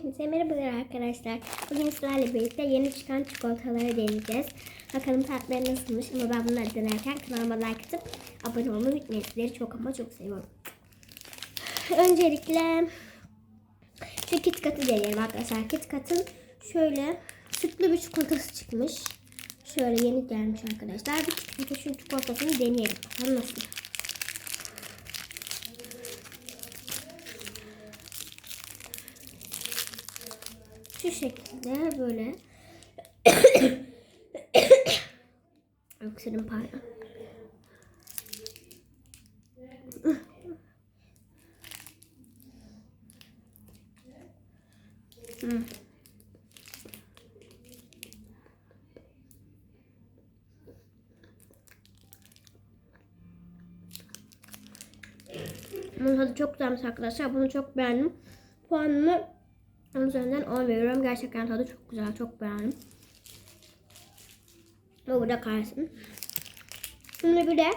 Hepinize merhabalar arkadaşlar. Bugün sizlerle birlikte yeni çıkan çikolataları deneyeceğiz. Bakalım tatları nasılmış ama ben bunları denerken kanalıma like atıp abone olmayı unutmayın. Sizleri çok ama çok seviyorum. Öncelikle şu KitKat'ı deneyelim arkadaşlar. KitKat'ın şöyle sütlü bir çikolatası çıkmış. Şöyle yeni gelmiş arkadaşlar. Bir KitKat'ın şu çikolatasını deneyelim. Bakalım nasıl. Şu şekilde böyle. Öksürüm pardon. Hmm. Bunun tadı çok güzelmiş arkadaşlar. Bunu çok beğendim. Puanımı onun üzerinden 10 veriyorum. Gerçekten tadı çok güzel. Çok beğendim. Bu burada kalsın. Şimdi bir de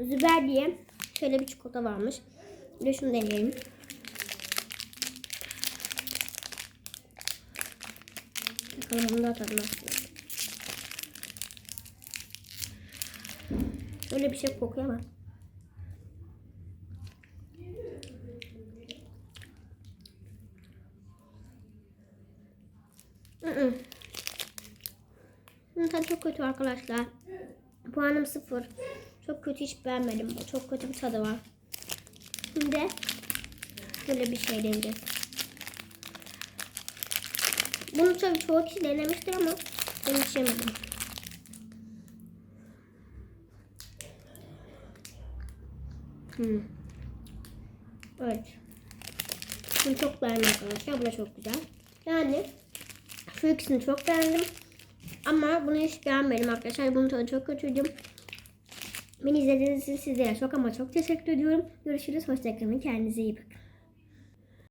Züber diye şöyle bir çikolata varmış. Bir de şunu deneyelim. Bakalım bunu da tadı nasıl. Bir şey kokuyor ama. Tadı çok kötü arkadaşlar. Puanım sıfır. Çok kötü hiç beğenmedim. Çok kötü bir tadı var. Şimdi böyle bir şey deneyeceğiz. Bunu tabii çoğu kişi denemiştir ama ben hiç. Hmm. Evet. Bunu çok beğendim arkadaşlar. Bu da çok güzel. Yani şu ikisini çok beğendim. Ama bunu hiç beğenmedim arkadaşlar. Bunun tadı çok kötüydü. Beni izlediğiniz için sizlere çok ama çok teşekkür ediyorum. Görüşürüz. Hoşçakalın. Kendinize iyi bakın.